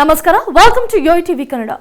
ನಮಸ್ಕಾರ welcome to Yo TV Kannada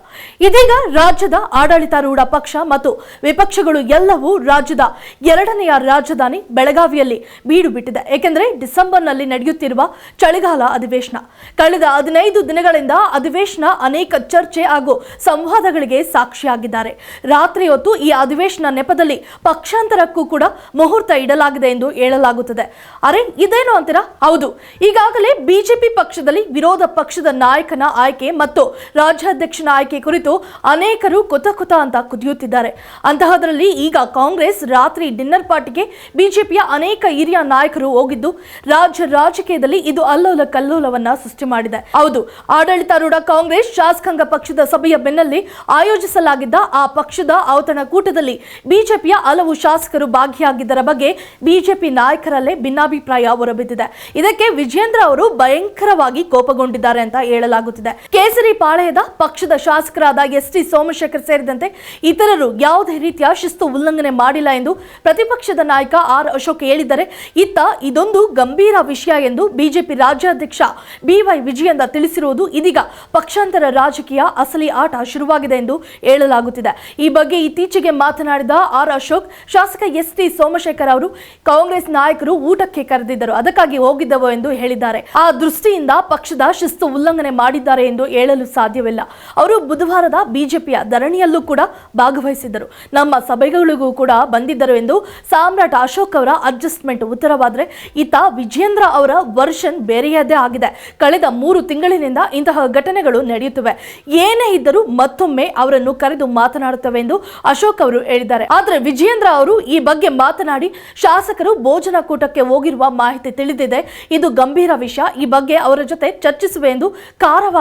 ಇದೀಗ ರಾಜ್ಯದ ಆಡಳಿತಾರೂಢ ಪಕ್ಷ ಮತ್ತು ವಿಪಕ್ಷಗಳು ಎಲ್ಲವೂ ರಾಜ್ಯದ ಎರಡನೆಯ ರಾಜಧಾನಿ ಬೆಳಗಾವಿಯಲ್ಲಿ ಬೀಡು ಬಿಟ್ಟಿದೆ. ಏಕೆಂದರೆ ಡಿಸೆಂಬರ್ನಲ್ಲಿ ನಡೆಯುತ್ತಿರುವ ಚಳಿಗಾಲ ಅಧಿವೇಶನ. ಕಳೆದ ಹದಿನೈದು ದಿನಗಳಿಂದ ಅಧಿವೇಶನ ಅನೇಕ ಚರ್ಚೆ ಹಾಗೂ ಸಂವಾದಗಳಿಗೆ ಸಾಕ್ಷಿಯಾಗಿದ್ದಾರೆ. ರಾತ್ರಿ ಹೊತ್ತು ಈ ಅಧಿವೇಶನ ನೆಪದಲ್ಲಿ ಪಕ್ಷಾಂತರಕ್ಕೂ ಕೂಡ ಮುಹೂರ್ತ ಇಡಲಾಗಿದೆ ಎಂದು ಹೇಳಲಾಗುತ್ತದೆ. ಅರೆ, ಇದೇನು ಅಂತೀರಾ? ಹೌದು, ಈಗಾಗಲೇ ಬಿಜೆಪಿ ಪಕ್ಷದಲ್ಲಿ ವಿರೋಧ ಪಕ್ಷದ ನಾಯಕನ ಆಯ್ಕೆ ಮತ್ತು ರಾಜ್ಯಾಧ್ಯಕ್ಷನ ಆಯ್ಕೆ ಕುರಿತು ಅನೇಕರು ಕುತ ಕುತ ಅಂತ ಕುದಿಯುತ್ತಿದ್ದಾರೆ. ಅಂತಹದರಲ್ಲಿ ಈಗ ಕಾಂಗ್ರೆಸ್ ರಾತ್ರಿ ಡಿನ್ನರ್ ಪಾರ್ಟಿಗೆ ಬಿಜೆಪಿಯ ಅನೇಕ ಹಿರಿಯ ನಾಯಕರು ಹೋಗಿದ್ದು, ರಾಜ್ಯ ರಾಜಕೀಯದಲ್ಲಿ ಇದು ಅಲ್ಲೋಲ ಕಲ್ಲೋಲವನ್ನ ಸೃಷ್ಟಿ ಮಾಡಿದೆ. ಹೌದು, ಆಡಳಿತಾರೂಢ ಕಾಂಗ್ರೆಸ್ ಶಾಸಕಾಂಗ ಪಕ್ಷದ ಸಭೆಯ ಬೆನ್ನಲ್ಲಿ ಆಯೋಜಿಸಲಾಗಿದ್ದ ಆ ಪಕ್ಷದ ಔತಣಕೂಟದಲ್ಲಿ ಬಿಜೆಪಿಯ ಹಲವು ಶಾಸಕರು ಭಾಗಿಯಾಗಿದ್ದರ ಬಗ್ಗೆ ಬಿಜೆಪಿ ನಾಯಕರಲ್ಲೇ ಭಿನ್ನಾಭಿಪ್ರಾಯ ಹೊರಬಿದ್ದಿದೆ. ಇದಕ್ಕೆ ವಿಜೇಂದ್ರ ಅವರು ಭಯಂಕರವಾಗಿ ಕೋಪಗೊಂಡಿದ್ದಾರೆ ಅಂತ ಹೇಳಲಾಗುತ್ತಿದೆ. ಕೇಸರಿ ಪಾಳೆಯದ ಪಕ್ಷದ ಶಾಸಕರಾದ ಎಸ್ ಟಿ ಸೋಮಶೇಖರ್ ಸೇರಿದಂತೆ ಇತರರು ಯಾವುದೇ ರೀತಿಯ ಶಿಸ್ತು ಉಲ್ಲಂಘನೆ ಮಾಡಿಲ್ಲ ಎಂದು ಪ್ರತಿಪಕ್ಷದ ನಾಯಕ ಆರ್ ಅಶೋಕ್ ಹೇಳಿದ್ದಾರೆ. ಇತ್ತ ಇದೊಂದು ಗಂಭೀರ ವಿಷಯ ಎಂದು ಬಿಜೆಪಿ ರಾಜ್ಯಾಧ್ಯಕ್ಷ ಬಿವೈ ವಿಜಯಂದ ತಿಳಿಸಿರುವುದು ಇದೀಗ ಪಕ್ಷಾಂತರ ರಾಜಕೀಯ ಅಸಲಿ ಆಟ ಶುರುವಾಗಿದೆ ಎಂದು ಹೇಳಲಾಗುತ್ತಿದೆ. ಈ ಬಗ್ಗೆ ಇತ್ತೀಚೆಗೆ ಮಾತನಾಡಿದ ಆರ್ ಅಶೋಕ್, ಶಾಸಕ ಎಸ್ ಟಿ ಸೋಮಶೇಖರ್ ಅವರು ಕಾಂಗ್ರೆಸ್ ನಾಯಕರು ಊಟಕ್ಕೆ ಕರೆದಿದ್ದರು, ಅದಕ್ಕಾಗಿ ಹೋಗಿದ್ದವು ಎಂದು ಹೇಳಿದ್ದಾರೆ. ಆ ದೃಷ್ಟಿಯಿಂದ ಪಕ್ಷದ ಶಿಸ್ತು ಉಲ್ಲಂಘನೆ ಮಾಡಿದ್ದಾರೆ ಎಂದು ಹೇಳಲು ಸಾಧ್ಯವಿಲ್ಲ. ಅವರು ಬುಧವಾರದ ಬಿಜೆಪಿಯ ಧರಣಿಯಲ್ಲೂ ಕೂಡ ಭಾಗವಹಿಸಿದ್ದರು. ನಮ್ಮ ಸಭೆಗಳಿಗೂ ಕೂಡ ಬಂದಿದ್ದರು ಎಂದು ಸಾಮ್ರಾಟ್ ಅಶೋಕ್ ಅವರ ಅಡ್ಜಸ್ಟ್ಮೆಂಟ್ ಉತ್ತರವಾದರೆ, ಈತ ವಿಜೇಂದ್ರ ಅವರ ವರ್ಷನ್ ಬೇರೆಯದೇ ಆಗಿದೆ. ಕಳೆದ ಮೂರು ತಿಂಗಳಿನಿಂದ ಇಂತಹ ಘಟನೆಗಳು ನಡೆಯುತ್ತಿವೆ. ಏನೇ ಇದ್ದರೂ ಮತ್ತೊಮ್ಮೆ ಅವರನ್ನು ಕರೆದು ಮಾತನಾಡುತ್ತವೆ ಎಂದು ಅಶೋಕ್ ಅವರು ಹೇಳಿದ್ದಾರೆ. ಆದರೆ ವಿಜೇಂದ್ರ ಅವರು ಈ ಬಗ್ಗೆ ಮಾತನಾಡಿ, ಶಾಸಕರು ಭೋಜನ ಕೂಟಕ್ಕೆ ಹೋಗಿರುವ ಮಾಹಿತಿ ತಿಳಿದಿದೆ. ಇದು ಗಂಭೀರ ವಿಷಯ. ಈ ಬಗ್ಗೆ ಅವರ ಜೊತೆ ಚರ್ಚಿಸುವೆ ಎಂದು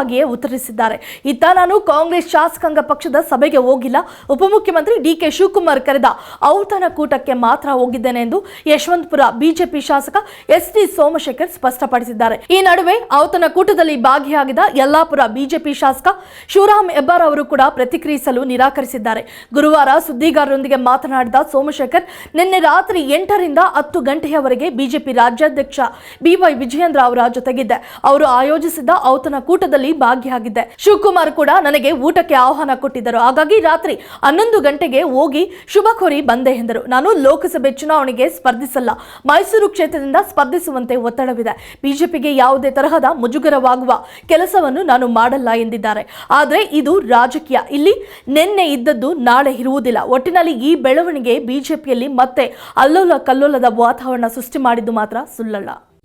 ಖಾರವಾಗಿಯೇ ಉತ್ತರಿಸಿದ್ದಾರೆ. ಇತ್ತ ನಾನು ಕಾಂಗ್ರೆಸ್ ಶಾಸಕಾಂಗ ಪಕ್ಷದ ಸಭೆಗೆ ಹೋಗಿಲ್ಲ. ಉಪಮುಖ್ಯಮಂತ್ರಿ ಡಿ ಕೆ ಶಿವಕುಮಾರ್ ಕರೆದ ಔತಣ ಕೂಟಕ್ಕೆ ಮಾತ್ರ ಹೋಗಿದ್ದೇನೆ ಎಂದು ಯಶವಂತಪುರ ಬಿಜೆಪಿ ಶಾಸಕ ಎಸ್ ಟಿ ಸೋಮಶೇಖರ್ ಸ್ಪಷ್ಟಪಡಿಸಿದ್ದಾರೆ. ಈ ನಡುವೆ ಔತಣ ಕೂಟದಲ್ಲಿ ಭಾಗಿಯಾಗಿದ್ದ ಯಲ್ಲಾಪುರ ಬಿಜೆಪಿ ಶಾಸಕ ಶಿವರಾಮ್ ಹೆಬ್ಬಾರ್ ಅವರು ಕೂಡ ಪ್ರತಿಕ್ರಿಯಿಸಲು ನಿರಾಕರಿಸಿದ್ದಾರೆ. ಗುರುವಾರ ಸುದ್ದಿಗಾರರೊಂದಿಗೆ ಮಾತನಾಡಿದ ಸೋಮಶೇಖರ್, ನಿನ್ನೆ ರಾತ್ರಿ ಎಂಟರಿಂದ ಹತ್ತು ಗಂಟೆಯವರೆಗೆ ಬಿಜೆಪಿ ರಾಜ್ಯಾಧ್ಯಕ್ಷ ಬಿವೈ ವಿಜಯೇಂದ್ರ ಅವರ ಜೊತೆಗಿದ್ದೆ. ಅವರು ಆಯೋಜಿಸಿದ್ದ ಔತಣ ಕೂಟದಲ್ಲಿ ಭಾಗಿಯಾಗಿದ್ದೆ. ಶಿವಕುಮಾರ್ ಕೂಡ ನನಗೆ ಊಟಕ್ಕೆ ಆಹ್ವಾನ ಕೊಟ್ಟಿದ್ದರು. ಹಾಗಾಗಿ ರಾತ್ರಿ ಹನ್ನೊಂದು ಗಂಟೆಗೆ ಹೋಗಿ ಶುಭ ಕೋರಿ ಬಂದೆ ಎಂದರು. ನಾನು ಲೋಕಸಭೆ ಚುನಾವಣೆಗೆ ಸ್ಪರ್ಧಿಸಲ್ಲ. ಮೈಸೂರು ಕ್ಷೇತ್ರದಿಂದ ಸ್ಪರ್ಧಿಸುವಂತೆ ಒತ್ತಡವಿದೆ. ಬಿಜೆಪಿಗೆ ಯಾವುದೇ ತರಹದ ಮುಜುಗರವಾಗುವ ಕೆಲಸವನ್ನು ನಾನು ಮಾಡಲ್ಲ ಎಂದಿದ್ದಾರೆ. ಆದರೆ ಇದು ರಾಜಕೀಯ. ಇಲ್ಲಿ ನಿನ್ನೆ ಇದ್ದದ್ದು ನಾಳೆ ಇರುವುದಿಲ್ಲ. ಒಟ್ಟಿನಲ್ಲಿ ಈ ಬೆಳವಣಿಗೆ ಬಿಜೆಪಿಯಲ್ಲಿ ಮತ್ತೆ ಅಲ್ಲೋಲ ಕಲ್ಲೋಲದ ವಾತಾವರಣ ಸೃಷ್ಟಿ ಮಾಡಿದ್ದು ಮಾತ್ರ ಸುಳ್ಳಲ್ಲ.